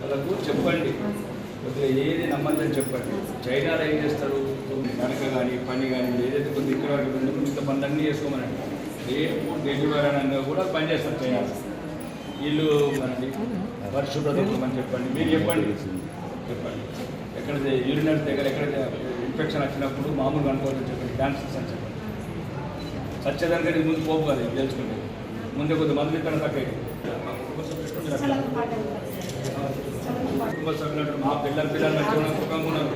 వాళ్ళకు చెప్పండి. కొద్దిగా ఏది నమ్మద్దని చెప్పండి. చైనాలో ఏం చేస్తారు? కనుక కానీ పని కానీ ఏదైతే కొద్ది ఇక్కడ వరకు ఉందో మిగతా పనులన్నీ చేసుకోమనండి. రేపు డెలివరీ అనగా కూడా పని చేస్తారు చైనా వీళ్ళు మనండి పరిశుభ్రతమని చెప్పండి. మీరు చెప్పండి. చెప్పండి. ఎక్కడ యూరినర్ దగ్గర ఎక్కడ ఇన్ఫెక్షన్ వచ్చినప్పుడు మామూలుగా అనుకోవాలని చెప్పండి. డాన్సర్స్ అని చెప్పండి. సత్యదానికి ముందు పోపు కదా తెలుసుకుంటే. ముందే కొద్ది మందులు ఇక్కడ కుటుంబ సభ్యులు మా పిల్లల పిల్లలు మంచిగా సుఖంగా ఉన్నారు.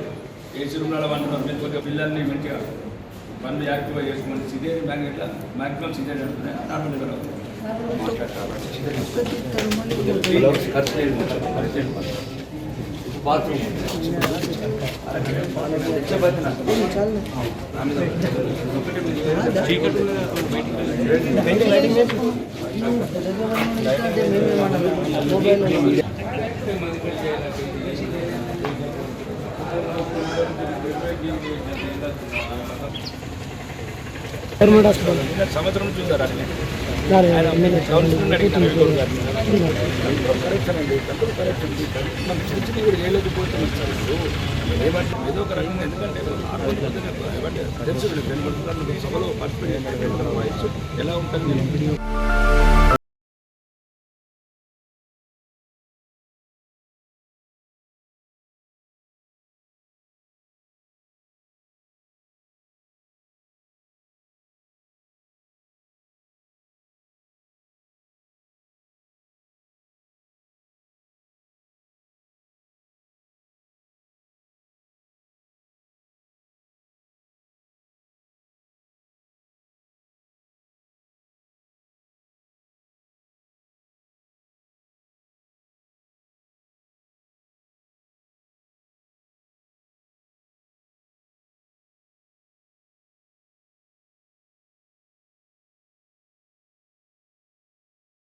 ఏసీ రూమ్లలో అంటున్నారు మీరు కొద్దిగా పిల్లల్ని మంచిగా పనులు యాక్టివ్ చేసుకోమని సిదే బ్యాంక్ ఇట్లా మ్యాక్సిమం సిదే నడుపుతున్నాయి నార్మల్ ఇక్కడ ఖర్చు ఖర్చు గవర్నమెంట్ హాస్పిటల్ సంవత్సరం చూసారు కరెక్షన్ అండి కంట్రోల్ కరెక్షన్ మనం చిన్న కూడా చేయలేకపోతున్నాం సార్ ఇప్పుడు. ఏదో ఒక రకంగా ఎందుకంటే తెలుసు సభలో పార్టిసిపేట్ ఎలా ఉంటుంది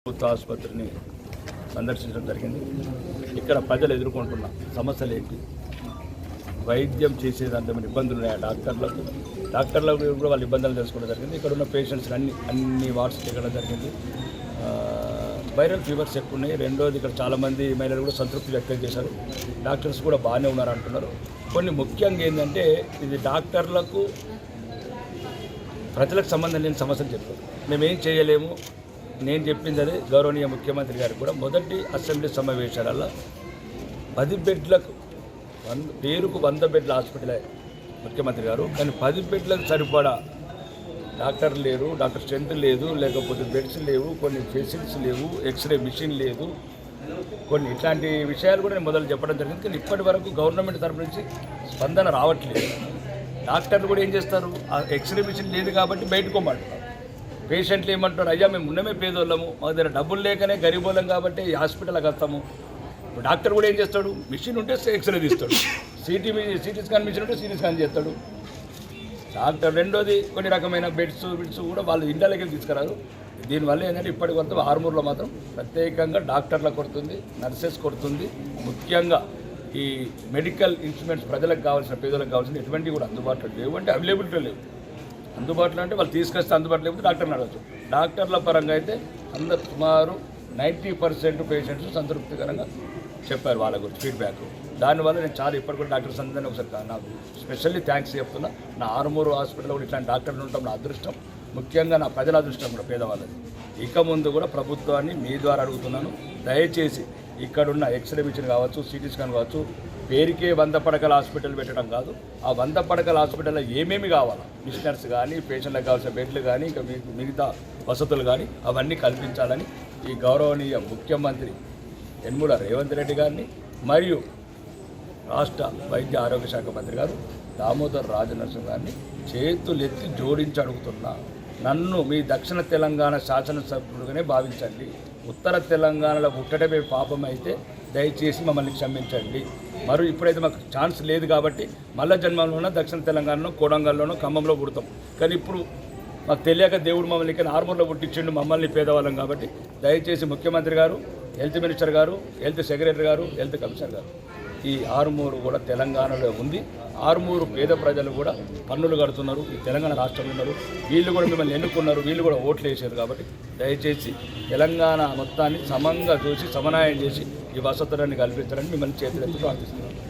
ప్రభుత్వ ఆసుపత్రిని సందర్శించడం జరిగింది. ఇక్కడ ప్రజలు ఎదుర్కొంటున్న సమస్యలు ఏంటి? వైద్యం చేసేదంటే మన ఇబ్బందులు ఉన్నాయి డాక్టర్లకు? డాక్టర్లకు కూడా వాళ్ళు ఇబ్బందులు తెలుసుకోవడం జరిగింది. ఇక్కడ ఉన్న పేషెంట్స్ అన్ని అన్ని వార్డ్స్ తిరగడం జరిగింది. వైరల్ ఫీవర్స్ ఎక్కువ ఉన్నాయి. రెండోది ఇక్కడ చాలామంది మహిళలు కూడా సంతృప్తి వ్యక్తం చేశారు. డాక్టర్స్ కూడా బాగానే ఉన్నారు అంటున్నారు. కొన్ని ముఖ్యంగా ఏంటంటే ఇది డాక్టర్లకు ప్రజలకు సంబంధం లేని సమస్యలు చెప్పారు మేమేం చేయలేము? నేను చెప్పింది అదే గౌరవనీయ ముఖ్యమంత్రి గారు కూడా మొదటి అసెంబ్లీ సమావేశాలలో పది బెడ్లకు వంద పేరుకు వంద బెడ్ల హాస్పిటలే ముఖ్యమంత్రి గారు. కానీ పది బెడ్లకు సరిపడా డాక్టర్ లేరు డాక్టర్ స్ట్రెంత్ లేదు లేకపోతే బెడ్స్ లేవు కొన్ని ఫెసిలిటీస్ లేవు ఎక్స్రే మిషన్ లేదు. కొన్ని ఇట్లాంటి విషయాలు కూడా నేను మొదలు చెప్పడం జరిగింది. కానీ ఇప్పటి వరకు గవర్నమెంట్ తరపు నుంచి స్పందన రావట్లేదు. డాక్టర్లు కూడా ఏం చేస్తారు? ఆ ఎక్స్రే మిషన్ లేదు కాబట్టి బయటకోమంటారు పేషెంట్లు ఏమంటారు అయ్యా మేము ఉన్నమే పేదోళ్ళము మా దగ్గర డబ్బులు లేకనే గరీబోళ్ళం కాబట్టి హాస్పిటల్కి వస్తాము. డాక్టర్ కూడా ఏం చేస్తాడు? మిషన్ ఉంటే ఎక్స్రే తీస్తాడు. సిటీ సిటీ స్కాన్ మిషన్ ఉంటే సిటీ స్కాన్ చేస్తాడు. డాక్టర్ రెండోది కొన్ని రకమైన బెడ్స్ బిడ్స్ కూడా వాళ్ళు ఇండియాలోకి వెళ్ళి తీసుకురారు. దీనివల్ల ఏంటంటే ఇప్పటి వరకు ఆర్మూర్లో మాత్రం ప్రత్యేకంగా డాక్టర్ల కొడుతుంది నర్సెస్ కొడుతుంది ముఖ్యంగా ఈ మెడికల్ ఇన్స్ట్రుమెంట్స్ ప్రజలకు కావాల్సిన పేదలకు కావాల్సిన ఎటువంటివి కూడా అందుబాటులో లేవు. అంటే అవైలబిలిటీ లేవు. అందుబాటులో అంటే వాళ్ళు తీసుకొస్తే అందుబాటులో లేకపోతే డాక్టర్ని అడగచ్చు. డాక్టర్ల పరంగా అయితే అందరు సుమారు నైంటీ పర్సెంట్ పేషెంట్స్ సంతృప్తికరంగా చెప్పారు వాళ్ళ గురించి ఫీడ్బ్యాక్. దానివల్ల నేను చాలా ఇప్పటి కూడా డాక్టర్స్ అందరినీ ఒకసారి నాకు స్పెషల్లీ థ్యాంక్స్ చెప్తున్నా. నా ఆరుమూరు హాస్పిటల్లో కూడా ఇట్లాంటి డాక్టర్లు ఉండటం నా అదృష్టం. ముఖ్యంగా నా ప్రజల అదృష్టం కూడా పేదవాళ్ళది. ఇక ముందు కూడా ప్రభుత్వాన్ని మీ ద్వారా అడుగుతున్నాను. దయచేసి ఇక్కడున్న ఎక్స్రే మిషన్ కావచ్చు సిటీ స్కాన్ కావచ్చు పేరుకే వంద పడకల హాస్పిటల్ పెట్టడం కాదు. ఆ వంద పడకల హాస్పిటల్లో ఏమేమి కావాలా? మిషనర్స్ కానీ పేషెంట్లకు కావాల్సిన బెడ్లు కానీ ఇంకా మిగతా వసతులు కానీ అవన్నీ కల్పించాలని ఈ గౌరవనీయ ముఖ్యమంత్రి యనమల రేవంత్ రెడ్డి గారిని మరియు రాష్ట్ర వైద్య ఆరోగ్య శాఖ మంత్రి గారు దామోదర్ రాజనరసింహ గారిని చేతులెత్తి జోడించి అడుగుతున్నా. నన్ను మీ దక్షిణ తెలంగాణ శాసనసభ్యుడుగానే భావించండి. ఉత్తర తెలంగాణలో పుట్టడమే పాపం అయితే దయచేసి మమ్మల్ని క్షమించండి. మరి ఇప్పుడైతే మాకు ఛాన్స్ లేదు కాబట్టి మళ్ళా జన్మంలోనో దక్షిణ తెలంగాణలో కోడంగల్లోనో ఖమ్మంలో పుడతాం. కానీ ఇప్పుడు మాకు తెలియక దేవుడు మమ్మల్ని ఇక్కడ ఆర్మూర్లో పుట్టించిండు మమ్మల్ని పేదవాళ్ళం కాబట్టి దయచేసి ముఖ్యమంత్రి గారు హెల్త్ మినిస్టర్ గారు హెల్త్ సెక్రటరీ గారు హెల్త్ కమిషనర్ గారు ఈ ఆరుమూరు కూడా తెలంగాణలో ఉంది. ఆరుమూరు పేద ప్రజలు కూడా పన్నులు కడుతున్నారు. ఈ తెలంగాణ రాష్ట్రంలో ఉన్నారు. వీళ్ళు కూడా మిమ్మల్ని ఎన్నుకున్నారు. వీళ్ళు కూడా ఓట్లు వేసారు కాబట్టి దయచేసి తెలంగాణ మొత్తాన్ని సమంగా చూసి సమన్వయం చేసి ఈ వసతులను కల్పించాలని మిమ్మల్ని చేతులెత్తి ప్రార్థిస్తున్నాను